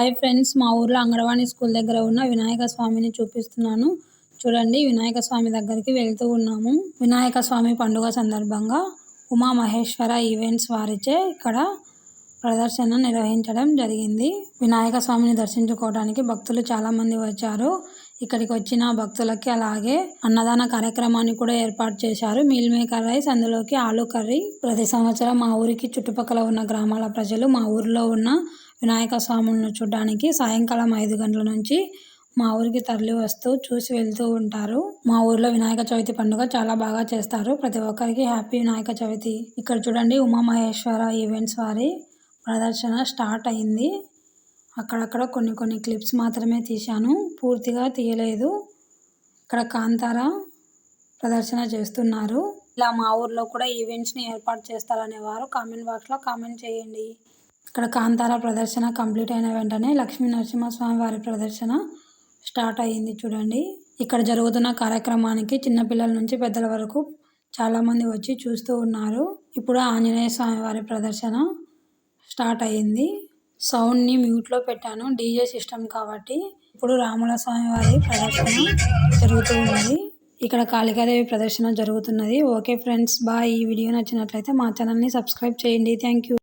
Hi friends మా ఊర్లో anganwadi school దగ్గర ఉన్న వినాయక స్వామిని చూపిస్తున్నాను. చూడండి వినాయక స్వామి దగ్గరికి వెళ్తూ ఉన్నాము. వినాయక స్వామి పండుగ సందర్భంగా ఉమా మహేశ్వర ఈవెంట్స్ వారిచే ఇక్కడ ప్రదర్శన నిర్వహించడం జరిగింది. వినాయక స్వామిని దర్శించుకోవడానికి భక్తులు చాలామంది వచ్చారు. ఇక్కడికి వచ్చిన భక్తులకి అలాగే అన్నదాన కార్యక్రమాన్ని కూడా ఏర్పాటు చేశారు. మీల్ మేకర్ రైస్ అందులోకి ఆలు కర్రీ. ప్రతి సంవత్సరం మా ఊరికి చుట్టుపక్కల ఉన్న గ్రామాల ప్రజలు మా ఊరిలో ఉన్న వినాయక స్వాములను చూడడానికి సాయంకాలం ఐదు గంటల నుంచి మా ఊరికి తరలి వస్తూ చూసి వెళ్తూ ఉంటారు. మా ఊర్లో వినాయక చవితి పండుగ చాలా బాగా చేస్తారు. ప్రతి ఒక్కరికి హ్యాపీ వినాయక చవితి. ఇక్కడ చూడండి ఉమా మహేశ్వర ఈవెంట్స్ వారి ప్రదర్శన స్టార్ట్ అయింది. అక్కడక్కడ కొన్ని కొన్ని క్లిప్స్ మాత్రమే తీశాను. పూర్తిగా తీయలేదు. ఇక్కడ కాంతార ప్రదర్శన చేస్తున్నారు. ఇలా మా ఊర్లో కూడా ఈవెంట్స్ని ఏర్పాటు చేస్తారనే వారు కామెంట్ బాక్స్లో కామెంట్ చేయండి. ఇక్కడ కాంతార ప్రదర్శన కంప్లీట్ అయిన వెంటనే లక్ష్మీ నరసింహస్వామి వారి ప్రదర్శన స్టార్ట్ అయ్యింది చూడండి. ఇక్కడ జరుగుతున్న కార్యక్రమానికి చిన్నపిల్లల నుంచి పెద్దల వరకు చాలామంది వచ్చి చూస్తూ ఉన్నారు. ఇప్పుడు ఆంజనేయ స్వామి వారి ప్రదర్శన స్టార్ట్ అయ్యింది. సౌండ్ని మ్యూట్లో పెట్టాను డీజే సిస్టమ్ కాబట్టి. ఇప్పుడు రాముల స్వామి వారి ప్రదర్శన జరుగుతూ ఉన్నది. ఇక్కడ కాళికాదేవి ప్రదర్శన జరుగుతున్నది. Okay friends bye. ఈ వీడియో నచ్చినట్లయితే మా ఛానల్ని సబ్స్క్రైబ్ చేయండి. Thank you.